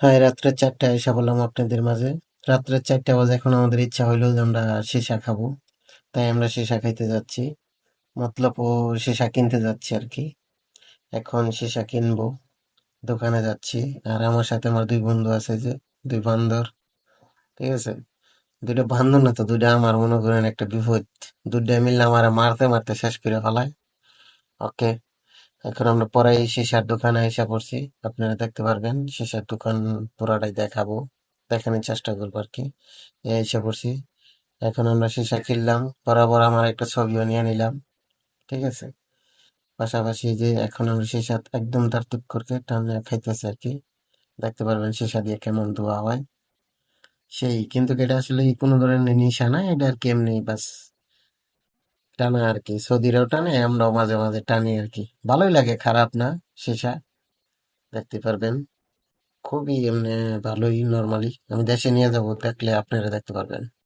High রাত্রে চারটায় এসে বললাম আপনাদের মাঝে। রাত্রে চারটা বাজে, এখন আমাদের ইচ্ছা হইল যে আমরা সীসা খাব। তাই আমরা সীসা খাইতে যাচ্ছি। মতলব ও সীসা কিনতে যাচ্ছি আর কি। এখন সীসা কিনবো, দোকানে যাচ্ছি। আর আমার সাথে আমার দুই বন্ধু আছে যে, দুই বান্দর। ঠিক আছে? দুইটা বান্দর না তো, দুইটা আমার মনে করেন একটা বিপদ। দুইটা মিললে আমার মারতে মারতে শেষ করে ফেলায়। ওকে? এখন আমরা পরে সীসার দোকানে এসে পড়ছি। আপনারা দেখতে পারবেন সীসার দোকান পুরাটাই দেখাবো, দেখানোর চেষ্টা করব আর কি। এসে পড়ছি। এখন আমরা সীসা কিনলাম বরাবর আমার একটা ছবিও নিয়ে নিলাম, ঠিক আছে? পাশাপাশি যে এখন আমরা সীসা একদম তার টুক করে টানে খাইতেছি আর কি। দেখতে পারবেন সীসা দিয়ে কেমন ধোয়া হয়। সেই, কিন্তু এটা আসলে কোনো ধরনের নিশা না, এটা আর কি এমনি বাস টানা আর কি সৌদিরাও টানে, আমরাও মাঝে মাঝে টানি আর কি ভালোই লাগে, খারাপ না সেসা দেখতে পারবেন, খুবই এমনি ভালোই নর্মালি আমি দেশে নিয়ে যাব, দেখলে আপনারা দেখতে পারবেন।